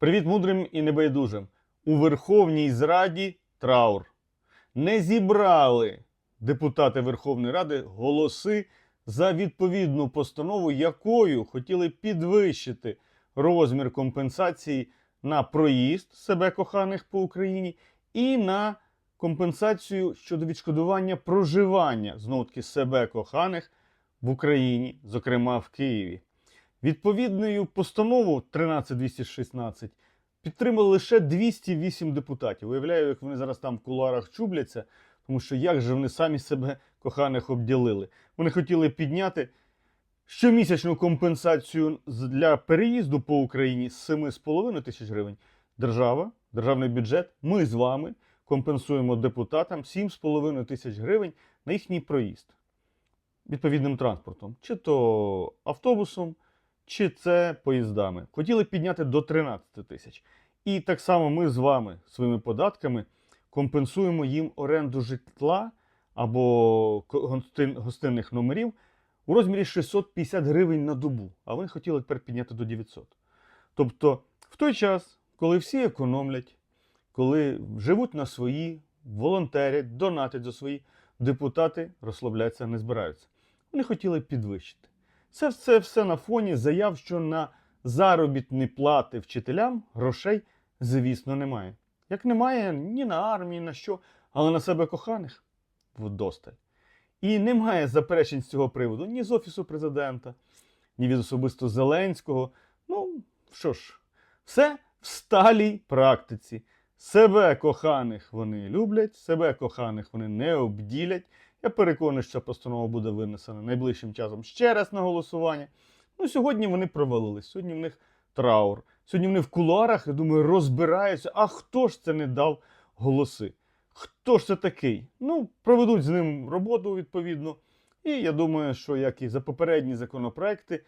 Привіт мудрим і небайдужим. У Верховній Зраді траур. Не зібрали депутати Верховної Ради голоси за відповідну постанову, якою хотіли підвищити розмір компенсації на проїзд себе коханих по Україні і на компенсацію щодо відшкодування проживання знову таки себе коханих в Україні, зокрема в Києві. Відповідною постанову 13216 підтримали лише 208 депутатів. Уявляю, як вони зараз там в кулуарах чубляться, тому що як же вони самі себе коханих обділили. Вони хотіли підняти щомісячну компенсацію для переїзду по Україні з 7,5 тисяч гривень. Держава, державний бюджет, ми з вами компенсуємо депутатам 7,5 тисяч гривень на їхній проїзд відповідним транспортом, чи то автобусом, чи це поїздами. Хотіли підняти до 13 тисяч. І так само ми з вами своїми податками компенсуємо їм оренду житла або гостинних номерів у розмірі 650 гривень на добу, а вони хотіли тепер підняти до 900. Тобто, в той час, коли всі економлять, коли живуть на свої, волонтерять, донатять за свої, депутати розслаблятися не збираються. Вони хотіли підвищити. Це все, все на фоні заяв, що на заробітні плати вчителям грошей, звісно, немає. Як немає ні на армії, на що, але на себе коханих вдосталь. І немає заперечень з цього приводу ні з Офісу президента, ні від особисто Зеленського. Ну, що ж, все в сталій практиці. Себе коханих вони люблять, себе коханих вони не обділять. Я переконаний, що ця постанова буде винесена найближчим часом ще раз на голосування. Ну, сьогодні вони провалились, сьогодні в них траур. Сьогодні вони в кулуарах, я думаю, розбираються. А хто ж це не дав голоси? Хто ж це такий? Ну, проведуть з ним роботу відповідно. І я думаю, що як і за попередні законопроекти,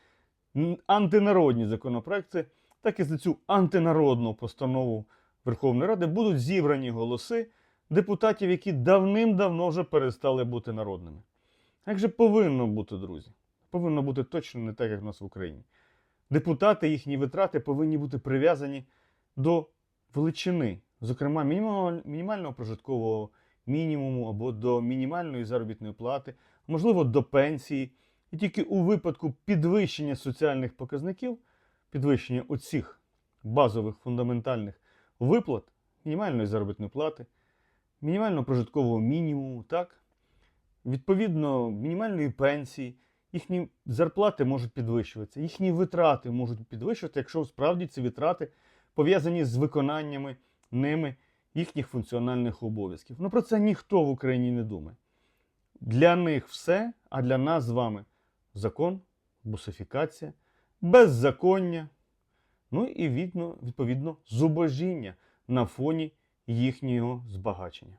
антинародні законопроекти, так і за цю антинародну постанову Верховної Ради будуть зібрані голоси депутатів, які давним-давно вже перестали бути народними. Як же повинно бути, друзі? Повинно бути точно не так, як в нас в Україні. Депутати, їхні витрати повинні бути прив'язані до величини, зокрема, мінімального прожиткового мінімуму або до мінімальної заробітної плати, можливо, до пенсії. І тільки у випадку підвищення соціальних показників, підвищення оцих базових фундаментальних виплат, мінімальної заробітної плати, мінімального прожиткового мінімуму, так? Відповідно, мінімальної пенсії, їхні зарплати можуть підвищуватися, їхні витрати можуть підвищуватися, якщо справді ці витрати пов'язані з виконаннями ними їхніх функціональних обов'язків. Ну про це ніхто в Україні не думає. Для них все, а для нас з вами закон, бусифікація, беззаконня, ну і відно, відповідно зубожіння на фоні їхнього збагачення.